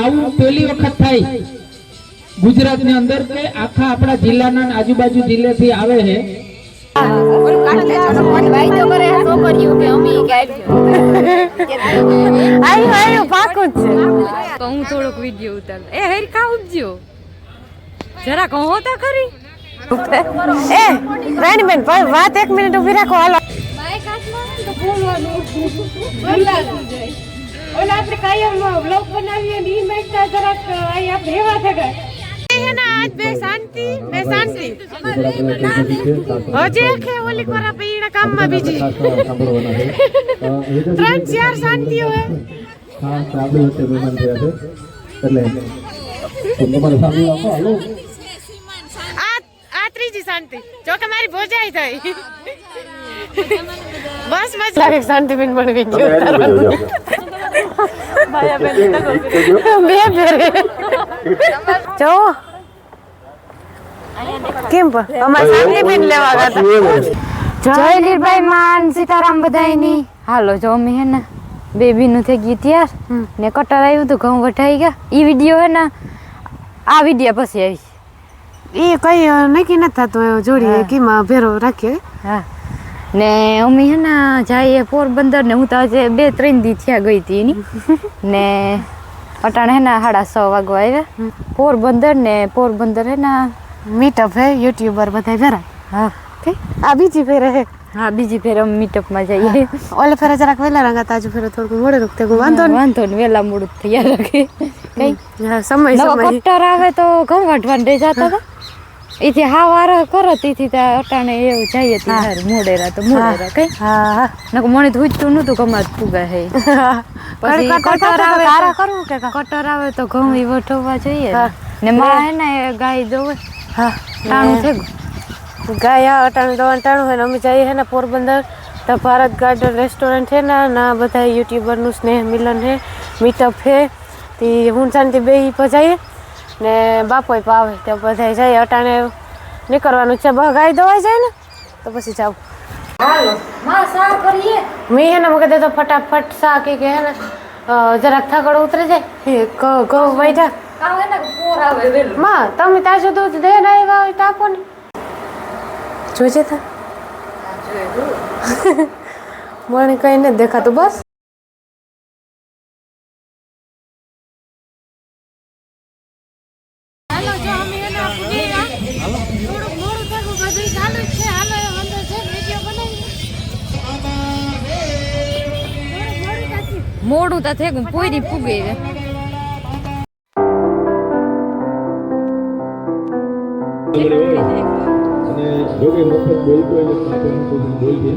આવું પહેલી વખત થાય ગુજરાતની અંદર કે આખા આપણા જિલ્લાના આજુબાજુ જિલ્લેથી આવે છે તો હું થોડોક વીડિયો ઉતાર એ હરખા જરા કહો હોતા ખરી એ રાણીબેન વાત એક મિનિટ ઊભી રાખો હાલો ઓલા આપણે કાયમ બ્લોગ બનાવીએ ને ઈ જરાક અહીં આપણે હેવા આજ બે શાંતિ બે શાંતિ. હજી આખે ઓલી કોરા પીણા કામમાં બીજી. ત્રણ ચાર શાંતિ હોય આ આ ત્રીજી શાંતિ. જો કે મારી ભોજાઈ થઈ. બસ બસ લાગે શાંતિ બેન પણ con બે ફેરે જો કેમ પણ અમારે શાંતિ બેન લેવા ગયા જય લીરભાઈ માન સીતારામ બધાયની હાલો જો અમે હે ને બેબી નું થઈ ગયું ત્યાર ને કટર આવ્યું તો ઘઉં વઢાઈ ગયા ઈ વીડિયો હે ને આ વીડિયો પછી આવી એ કઈ નક્કી નથી થતું એવું જોડીએ કીમાં ભેરો રાખીએ હા ને અમે હે ને જઈએ પોરબંદર ને હું તો આજે બે ત્રણ દી થયા ગઈ હતી એની. ને અટાણે હે ને સાડા છ વાગો આવ્યા. પોરબંદર ને પોરબંદર હે ને મીટઅપ હે યુટ્યુબર બધા ભેરા? હા. કે આ બીજી ફેરે હે? હા બીજી ફેર અમે મીટઅપમાં જઈએ. ઓલે ફેરે જરાક વેલા રંગાતા આજુ ફેરે થોડું મોડે રૂકતે વાંધો ને વાંધો ને વેલા મોડું તૈયાર રાખે કઈ? સમય સમય. આવે તો ઘઉં વાટવાને દઈ જતા હતા. એથી હા વાર કરો તેથી ત્યાં અટાણે એવું જઈએ તી મોડેરા તો મોડેરા કઈ. હા હા. નકો મણી ધૂજતું નતું કમાત ફુગા હે. પછી કટર આવે તો- કરવું કે કટર આવે તો ઘઉં ઈ વઠવવા જોઈએ. હા. ને માં હે ને ગાય દોવે. હા. ટાણું છે ગાય આ અટાણું દોવાનું ટાણું હોય ને અમે જઈએ હે ને પોરબંદર. તો ભારત ગાર્ડન રેસ્ટોરન્ટ છે ને ના બધા યુટ્યુબરનું સ્નેહ મિલન હે મીટઅપ છે તે હું શાંતિ બે પજાઈએ ને બાપોય પાવે તો બધા જઈ અટાણે નીકળવાનું છે બા ગાય દવાઈ જાય ને તો પછી જાવ મેં હે ને મગે તો ફટાફટ સા કે કે હે ને જરાક થાકડ ઉતરી જાય. ઘઉં વૈઠા માં તમે તાજું દૂધ દે ને આવ્યા હોય તો આપો ને. જોજે તા. મને કઈ નથી દેખાતું બસ. મોડું તો થઈ ગયું પોયરી ફૂગે હવે અને જો કે મફત બોલતો હોય ને આપણે કોઈ બોલીએ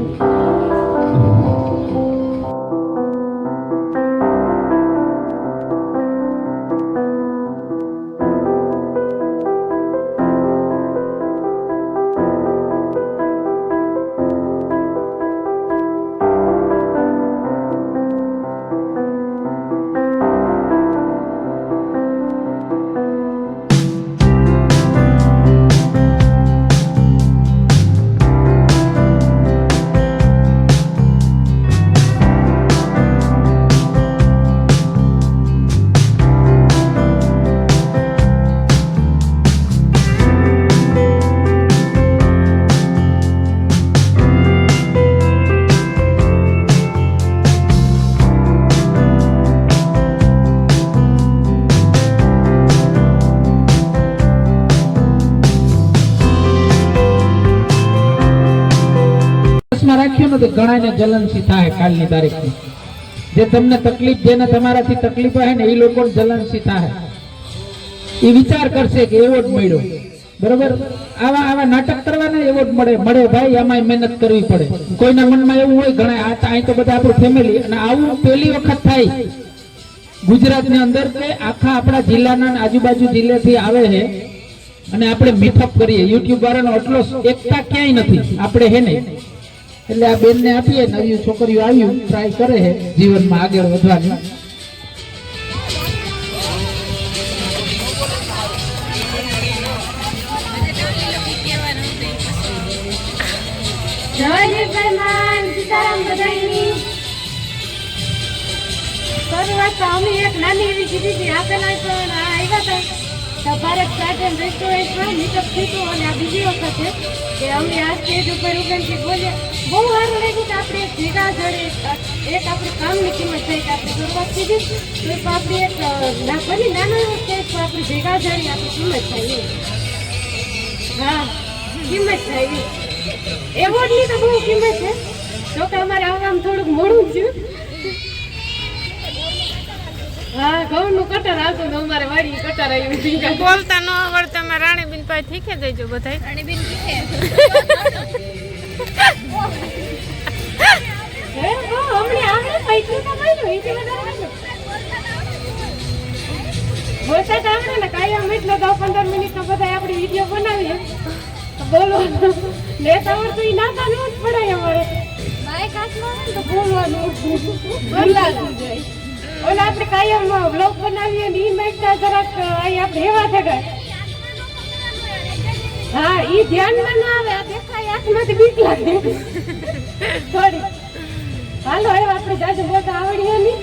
માં રાખ્યું ને તો ઘણાને જલનસી થાય કાલની તારીખથી. જે તમને તકલીફ, જેને તમારાથી તકલીફ હોય ને એ લોકો જલનસી થાય. એ વિચાર કરશે કે એવોર્ડ મળ્યો. બરોબર? આવા આવા નાટક કરવાના એવોર્ડ મળે. મળે ભાઈ આમાં મહેનત કરવી પડે. કોઈના મનમાં એવું હોય ઘણા અહીં તો બધા આપણું ફેમિલી અને આવું પહેલી વખત થાય. ગુજરાતની અંદર કે આખા આપણા જિલ્લાના આજુબાજુ જિલ્લેથી આવે છે અને આપણે મીઠઅપ કરીએ. યુટ્યુબ વાળાનો એટલો એકતા ક્યાંય નથી. આપણે હે નહીં. એટલે આ બેનને આપીએ, નવી છોકરીઓ આવ્યું ટ્રાય કરે છે જીવનમાં આગળ વધવાની. શરૂઆત તો અમે એક નાની એવી કીધી હતી, આપેલા આવ્યા હતા ભારત ગાર્ડન રેસ્ટોરન્ટમાં મીટઅપ થયું અને આ બીજી વખત છે કે અમે આ સ્ટેજ ઉપર ઉગમથી બોલ્યા બહુ સારું લાગ્યું કે આપણે ભેગા જડે, એક આપણે કામની કિંમત થઈ કે આપણે શરૂઆત કીધી. તો એક આપણી એક ભલે નાનો એવો સ્ટેજ પર આપણે ભેગા જડી આપણી કિંમત એમ. હા, કિંમત જ એવોર્ડની તો બહુ કિંમત છે. જો કે અમારે આવવામાં થોડુંક મોડું થયું હા ઘઉંનું કટર આવતું ને અમારે વાડી કટર આવ્યું હતું. બોલતા ન આવડતા અમે રાણીબીન પાસે શીખે દેજો બધા હે, હો, હમણાં આવડે પૈસું તો મળ્યું, એથી વધારે મળ્યું. બોલતા તો આવડે ને કાયમ એટલે દસ પંદર મિનિટ બધા આપણે વીડિયો બનાવીએ. બોલવાનું લેતા આવડતું એ નાતા ન જ પડાય અમારે. માઇક હાથમાં તો બોલવાનું. બોલાતું જાય ઓલા આપણે કાયમ બ્લોગ બનાવીએ ને એ મેચતા જરાક અહીં આપણે હેવા થગાય હા એ ધ્યાનમાં ના આવે, આ દેખાય આંખમાંથી બીક લાગે. થોડી હાલો, હવે આપણે જાજુ બોલતા આવડીએ નહીં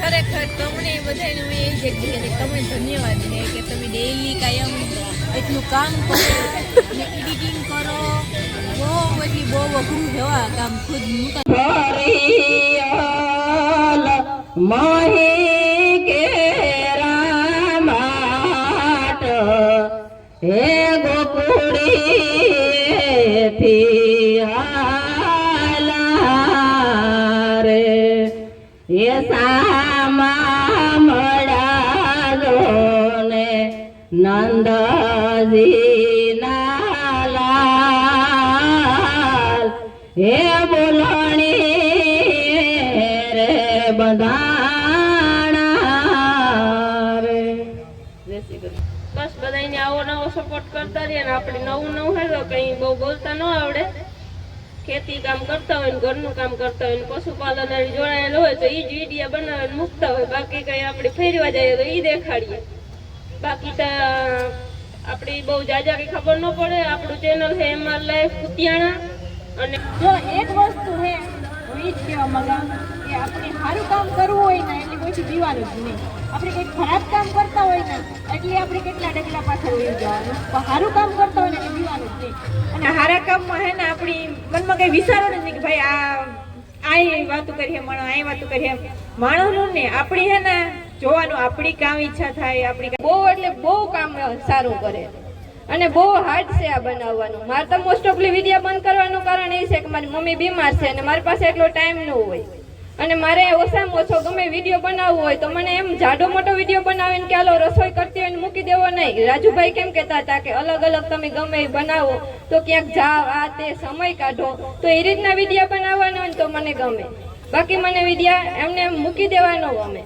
ખરેખર તમને બધાને હું એ તમે ધન્યવાદ છે કે તમે ડેઈલી કાયમ એટલું કામ કરો એડિટિંગ કરો બહુ એટલી બહુ અઘરું છે આ કામ ખુદ હું હે ગોકુળી થી આલા રે એ સામા મળાલો ને નંદજી કરતા રહીએ ને આપણે નવું નવું હેલો કંઈ બહુ બોલતા ન આવડે. ખેતી કામ કરતા હોય ને ઘરનું કામ કરતા હોય ને પશુપાલન જોડાયેલું હોય તો એ જ વિડીયા બનાવીને મૂકતા હોય. બાકી કંઈ આપણે ફેરવા જઈએ તો એ દેખાડીએ. બાકી તો આપણી બહુ જાજા કંઈ ખબર ન પડે. આપણું ચેનલ છે એમાં લાઈફ કુતિયાણા. અને જો એક વસ્તુ હે ઈ જ કહેવા માંગા કે આપણે સારું કામ કરવું હોય ને એટલે પછી જીવાનું જ નહીં. આપણે કંઈક ખરાબ કામ કરતા હોય ને, એટલે આપણે કેટલા ડગલા પાછળ વહી જવાનું. સારું કામ કરતા હોય ને એટલે જીવાનું જ નહીં. અને સારા કામમાં હે ને, આપણી મનમાં કંઈ વિચારો નહીં કે ભાઈ, આ આ વાતો કરીએ, માણો આ વાતો કરીએ. માણસનું ને, આપણી હે ને, જોવાનું આપણી કામ ઈચ્છા થાય, આપણી બહુ એટલે બહુ કામ સારું કરે. અને બહુ હાર્ડ છે આ બનાવવાનું. મારે તો મોસ્ટ ઓફલી વીડિયો બંધ કરવાનું કારણ એ છે કે મારી મમ્મી બીમાર છે અને મારી પાસે એટલો ટાઈમ ન હોય. અને મારે ઓછામાં ઓછો ગમે વીડિયો બનાવવો હોય તો મને એમ જાડો મોટો વીડિયો બનાવીને કે હાલો રસોઈ કરતી હોય મૂકી દેવો નહીં. રાજુભાઈ કેમ કહેતા હતા કે અલગ અલગ તમે ગમે બનાવો, તો ક્યાંક જાવ, આ તે સમય કાઢો. તો એ રીતના વિડીયા બનાવવાનો હોય તો મને ગમે. બાકી મને વિડીયા એમને એમ મૂકી દેવાનો ગમે.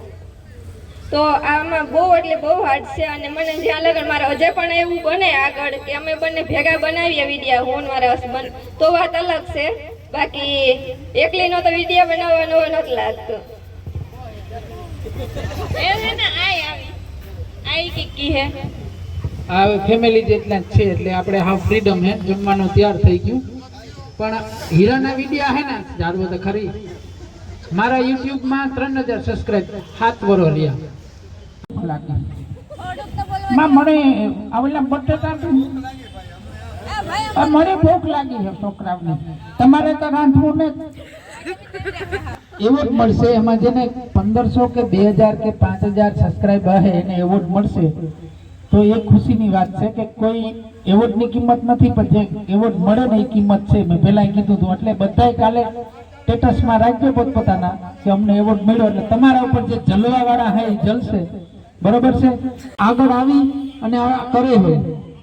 તો આમાં બહુ એટલે બહુ હાર્ડ છે અને મને જ્યાં લગન મારે હજે પણ એવું બને આગળ કે અમે બંને ભેગા બનાવીએ વિડીયા, હું મારા હસબન્ડ. તો વાત અલગ છે. બાકી એકલીનો તો વીડિયો બનાવવાનો નથી લાગતો. એ છે ને આય આવી. આઈ હે. આ ફેમિલી જેટલા જ છે એટલે આપણે હા ફ્રીડમ હે જમવાનો તૈયાર થઈ ગયું. પણ હીરાના વિડીયા હે ને જાણવો તો ખરી. મારા યુટ્યુબમાં ત્રણ હજાર સબસ્ક્રાઇબ સાત વરો રહ્યા. માં મને આવેલા બટેટા મને ભૂખ લાગી છે છોકરાઓને. તમારે તો રાંધવું ને એવોર્ડ મળશે. એમાં જેને પંદરસો કે બે હજાર કે પાંચ હજાર સબસ્ક્રાઈબ હે એને એવોર્ડ મળશે. તો એ ખુશીની વાત છે કે કોઈ એવોર્ડની કિંમત નથી, પણ જે એવોર્ડ મળે ને એ કિંમત છે. મેં પહેલાં કીધું હતું, એટલે બધાય કાલે સ્ટેટસમાં રાખજો પોતપોતાના, કે અમને એવોર્ડ મળ્યો. એટલે તમારા ઉપર જે જલવાવાળા હે એ જલશે. બરોબર છે? આગળ આવી અને આ કરે હોય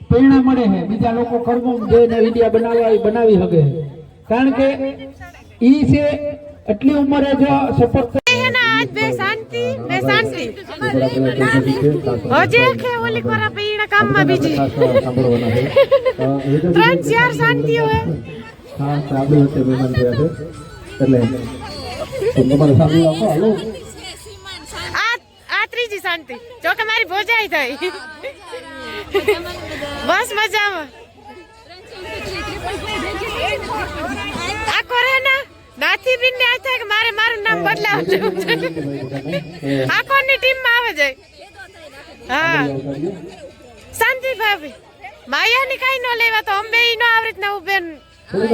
પ્રેરણા મળે છે. બીજા લોકો કરવું જોઈને વીડિયો બનાવવા એ બનાવી શકે કારણ કે ઈ છે એટલી ઉંમરે જો સપોર્ટ શાંતિ બે શાંતિ. હજી આખે ઓલી પર આપણે કામમાં બીજી. ત્રણ ચાર શાંતિ હોય ખાસ આપણી વચ્ચે મહેમાન થયા છે એટલે તમારે સાંભળી આપો હાલો. આ આ ત્રીજી શાંતિ. જો કે મારી ભોજાઈ થઈ. બસ મજામાં. આ કરે ને? નાથી બિન ને આ થાય કે મારે મારું નામ બદલાવ જેવું છે. આ કોની ટીમમાં આવે જાય. હા. શાંતિ ભાભી માયા ની કઈ નો લેવા તો અંબે ઈ નો આવી રીતના ઉભે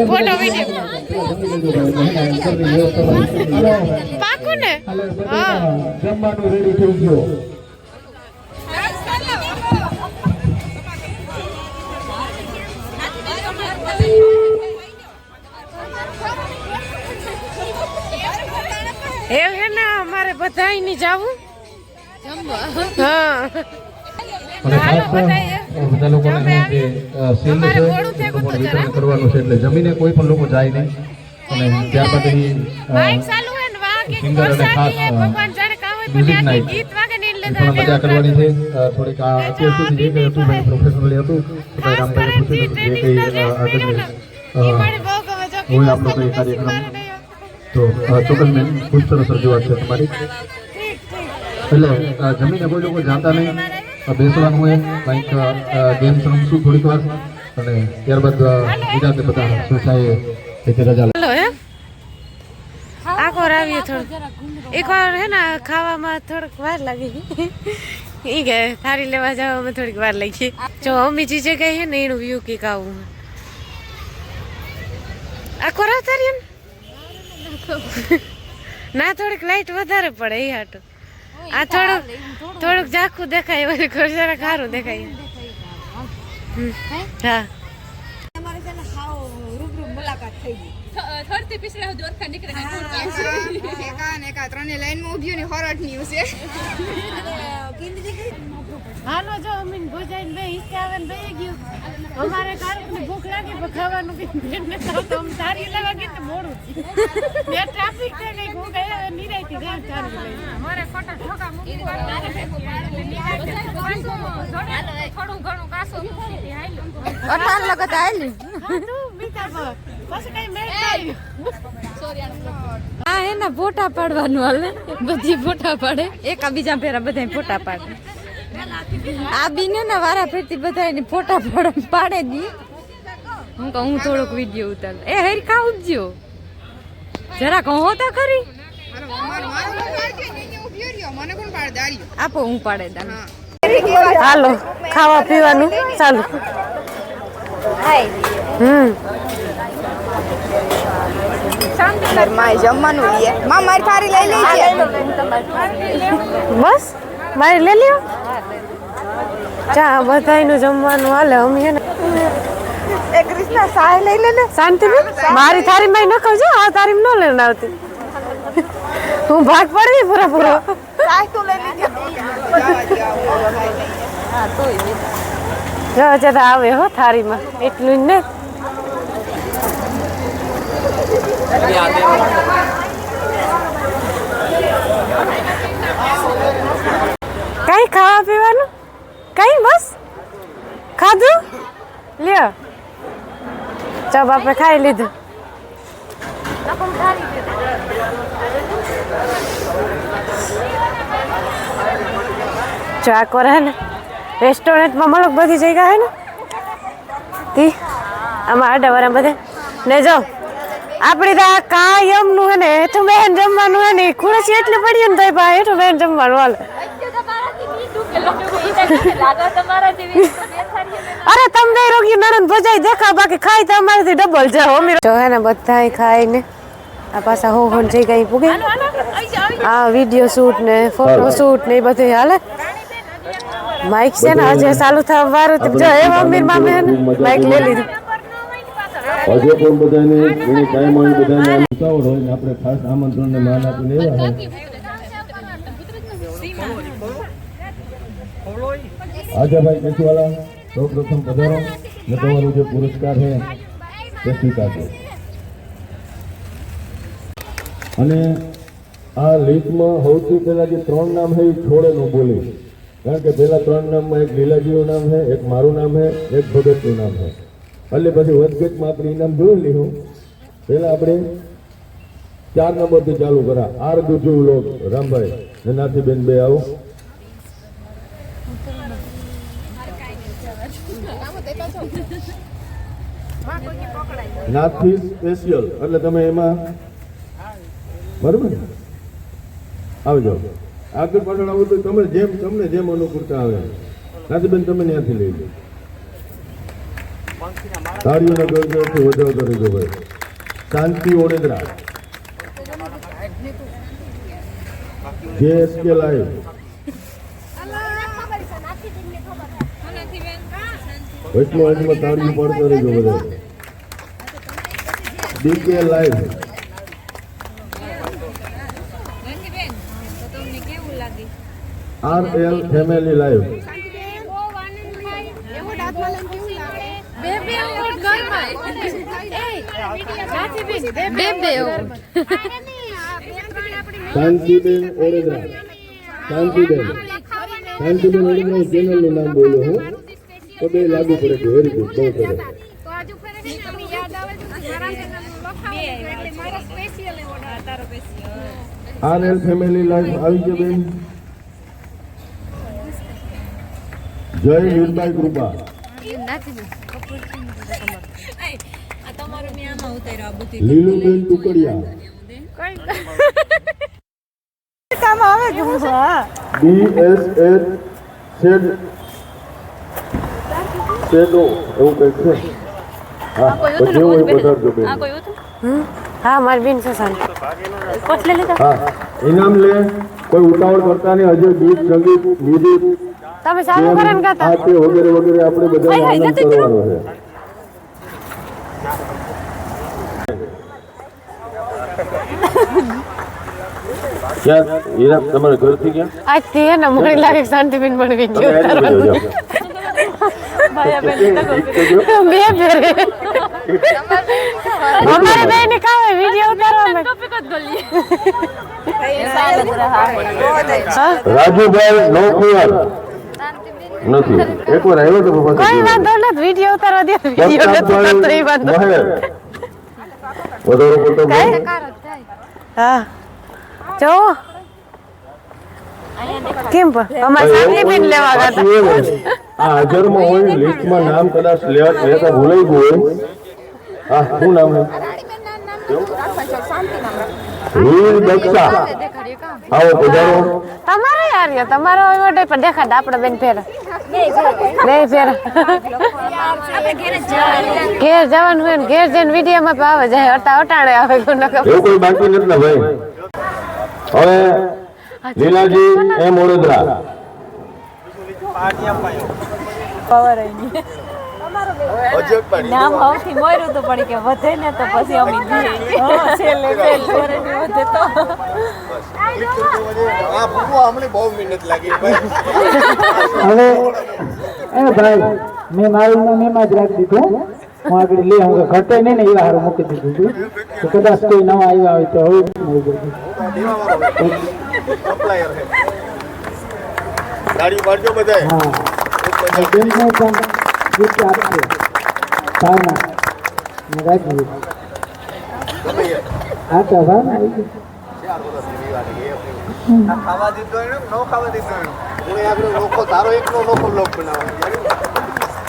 ફોટો વીડિયો પાકું ને? હા. જમવાનું રેડી થઈ ગયો એવું હે ને અમારે બધાયની જાવું હા. બધા લોકોને જે સીલ છે કરવાનું છે એટલે જમીને કોઈ પણ લોકો જાય નહીં. અને વાહ કે સિંગર અને ખાસ, હે અ, ભગવાન જાણે કાં હોય પણ મ્યુઝિક નાઇટ. પણ મજા કરવાની છે. થોડીક અત્યાર જે કંઈ હતું ભાઈ પ્રોફેશનલી હતું. તો ભાઈ રામભાઈને પૂછ્યું હતું જે કંઈ અ, આગળ અ, હોય આપણો કંઈ કાર્યક્રમ તો ચોક્કસ ખુશ ખૂબ સરસ રજૂઆત છે તમારી. એટલે જમીને કોઈ લોકો જાણતા નહીં. બેસવાનું હોય કંઈક ગેમ્સ રમશું થોડીક વાર. અને ત્યારબાદ બીજા બધા સંસ્થાએ રીતે રજા થોડું એક વાર હે ને ખાવામાં થોડીક વાર લાગી. ઈ કે થારી લેવા જવામાં થોડીક વાર લાગી. જો અમી જે કઈ હે ને એનું વ્યૂ કીક આવું. આખો રાત ને ના થોડીક લાઈટ વધારે પડે એ હાટું. આ થોડુંક થોડુંક ઝાખું દેખાય વળી ઘર જરા ખારું દેખાય. હમ. હા થરતી પીસડા સુધી ઓરખા નીકળે કાંઈ હાલો જો અમીન ભોજાઈ બે હિસ્સે આવે ને બે ગયું. અમારે કારક ને ભૂખ લાગી પણ ખાવાનું કઈ ભેટ ન તો અમે સારી લેવા ગઈ તો મોડું. બે ટ્રાફિક છે કઈ હું ગઈ નિરાયથી ગયા લઈને. અમારે ખોટા ઠોકા મૂકી થોડું ઘણું કાસું અઠાર લગત આવેલી બીજા પર. પછી કઈ મેળ નહીં. આ એના ફોટા પાડવાનું હાલે. બધી ફોટા પાડે. એકા બીજા ફેરા બધા ફોટા પાડે. આ બીને ના વારા ફેરતી બધા એને ફોટા પાડે પાડે દી. હું કહું હું થોડોક વીડિયો ઉતાર. એ હેર કા ઉપજો. જરા કહો તો ખરી. આપો હું પાડે દાન હાલો ખાવા પીવાનું ચાલુ. હમ. બસ મારે લઈ લ્યો. ચા બધાયનું જમવાનું હાલે અમે હે ને. એક રીતના સાય લઈ લે ને. શાંતિ મારી થારી માં ન ખાવજો આ તારી ન લઈને આવતી. હું ભાગ પડી પૂરા પૂરો. જો જરા આવે હો થારીમાં એટલું જ ને. કઈ ખાવા પીવાનું? કઈ બસ ખાધું લ્યો ચબ આપણે ખાઈ લીધું જો આ ને રેસ્ટોરન્ટમાં મળક બધી જગ્યા હે ને તી આમાં આડા વાળા બધે ને જો આપણી તો આ કાયમનું હે ને હેઠું બેન જમવાનું હે ને ખુરશી એટલી પડી ને તો ભાઈ હેઠું બેન જમવાનું હાલે અરે તમે રોગી નરન ભજાઈ દેખા બાકી ખાઈ તો અમારેથી ડબલ છે અમીર જો હે ને બધાય ખાઈને આ પાછા હો હોન જઈ ગઈ પૂગે આ વીડિયો શૂટ ને ફોટો શૂટ ને એ બધું હાલે. માઇક છે ને આજે ચાલુ થવા વારું હતું. જો એવા અમીર મામે માઇક લઈ લીધું. આજે પણ બધાને જેને કાયમ બધાને આવતા હોય ને આપણે ખાસ આમંત્રણને માન આપીને એવા આજાભાઈ કેશુવાલા સૌ પ્રથમ પધારો ને તમારો જે પુરસ્કાર છે, તે સ્વીકારજો. અને આ લીટમાં સૌથી પહેલા જે ત્રણ નામ છે, એ છોડેનું બોલી. કારણ કે પહેલા ત્રણ નામમાં એક લીલાજીનું નામ છે, એક મારું નામ છે, એક ભગતનું નામ છે. એટલે પછી વચગતમાં આપણે ઇનામ જોઈ લીધું પહેલા આપણે ચાર નંબરથી ચાલુ કરા. આર ગુજુ લોક. રામભાઈ, ને નાથીબેન બે આવો. નાથથી સ્પેશિયલ એટલે તમે એમાં બરોબર? ને આવજો આગળ પાછળ આવું તો તમે જેમ તમને જેમ અનુકૂળતા આવે. નાથીબેન તમે ત્યાંથી લઈ લો. તાળીઓના વધારો કરી દો ભાઈ. શાંતિ ઓડેદરા. જે એસકે લાઈવ. વૈષ્ણવ વચમાં તાળીઓ કરી દો બધા. DK live R L family live Shantiben Odedara Shantiben Shantiben Odedara ચેનલનું નામ બોલ્યો હું. તો બે લાગુ પડે છે વેરી ગુડ બહુ સરસ. આર એલ ફેમિલી લાઈફ આવી છે બેન. જય વીરબાઈ કૃપા. Liluben Tukadiya. B S S shade shadow એવું કઈ છે. હા જેવું હોય પધારજો બેન. હા મારી બેન છે શાંતિ હા ઇનામ લે કોઈ ઉતાવળ કરતા નહીં હજુ ગીત સંગીત મ્યુઝિક તમે ચાલુ કરે ને ગાતા આ તે વગેરે વગેરે આપણે બધા આનંદ કરવાનો છે ક્યાં હીરા તમારા ઘરથી ક્યાં આજથી હે ને મને લાગે કે શાંતિબેન પણ તમે વીડિયો એની ઉતારવાનો. બાજુ જાઓ. બે ફેરે અમારે બે ને કાવે વીડિયો ઉતારવાનો હા? રાજુભાઈ નોકુવાર નથી. એકવાર આવ્યો તો કોઈ વાંધો નથી વીડિયો ઉતારવા દે વીડિયો નથી ઉતારતો એ વાંધો વધારે પડતો હા. જો કેમ પણ અમારે ભાઈ, બેન લેવા ગયા હતા. આ હાજરમાં હોય લિસ્ટમાં નામ કદાચ લેવા લેતા ભૂલાઈ ગયું હોય. હા શું નામ છે? દક્ષા. આવો પધારો. તમારે યાર તમારો મોટો પણ દેખાડ આપણે બેન ફેર. બે ફેર. ઘેર જવાનું હોય ને ઘેર જઈને વિડીયોમાં પણ આવે જાય અટા અટાણે આવે નકર. એવું કોઈ બાકી નથી ને ભાઈ? હવે લીલાજી એમ વડોદરા. નામ મોયરું તો પડી કે વધે ને તો પછી અમે દઈએ હા, છેલ્લે છેલ્લે વધે તો. હવે એ ભાઈ મેં મારું નામ એમાં જ રાખી દીધું. હું આગળ ઘટે નહીં ને એવા હારું મૂકી દીધું તો. કદાચ કોઈ નવા આવ્યા હોય તો હવે હા. અને બેનને પણ ગિફ્ટ આપશે ભાવના ને રાખી હા તો ભાવના આવી ગઈ. ખાવા દીધો એને ન ખાવા દીધો એને હું આગળ લોકો તારો એકનો નોખો બ્લોક બનાવવાનો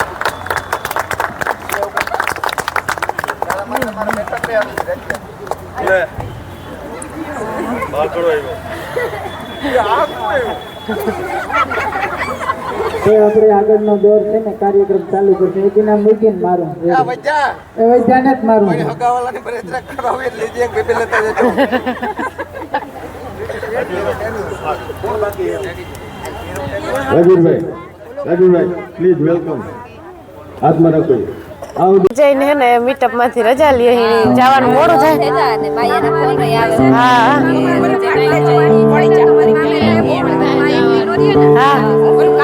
તો આપણે આગળનો દોર છે ને કાર્યક્રમ ચાલુ કરશે. એક નામ મૂકીને મારું. એ વૈદ્યાને જ મારું રાજુભાઈ રાજુભાઈ પ્લીઝ વેલકમ હાથમાં રાખો. જઈને હે ને મીટઅપમાંથી રજા લઈએ અહીં જવાનું મોડું થાય. હા. હા.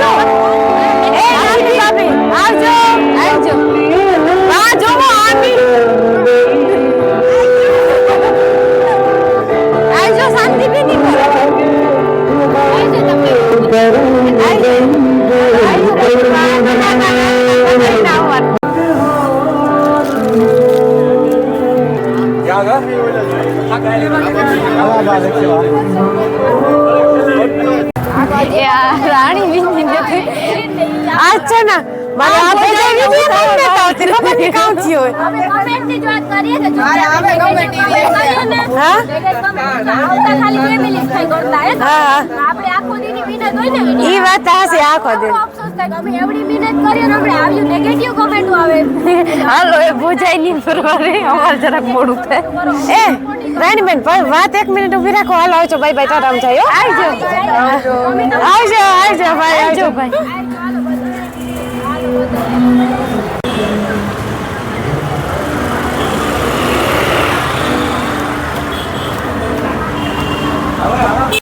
આવજો એ રાજી ભાભી આવજો આવજો આ જો આમી આવજો શાંતિ બી નહીં કરે આવજો તમે આવજો Yeah, yeah. રાણી બીજી નથી. આ છે ને મારે આ બધા વીડિયો લેતા આવતી ખબર નહીં કામ થયું હોય. અમે કમેન્ટની વાત કરીએ કે જો આપણે કમેન્ટ કરીએ હા આવતા ખાલી બે થાય કરતા હે હા, હા. આપણે આખો દિન ઈ વાત આખો થાય અમે એવડી મહેનત કરી અને આપણે આવ્યું નેગેટિવ કમેન્ટો આવે. હાલો એ ભૂજાય નહીં ફરવારે. અમારે જરાક મોડું થાય. એ રાણીબેન પણ વાત એક મિનિટ ઊભી રાખો. હાલો આવજો બાય બાય તારામ જાય હો. આવજો. આવજો. આવજો ભાઈ આવજો. ભાઈ.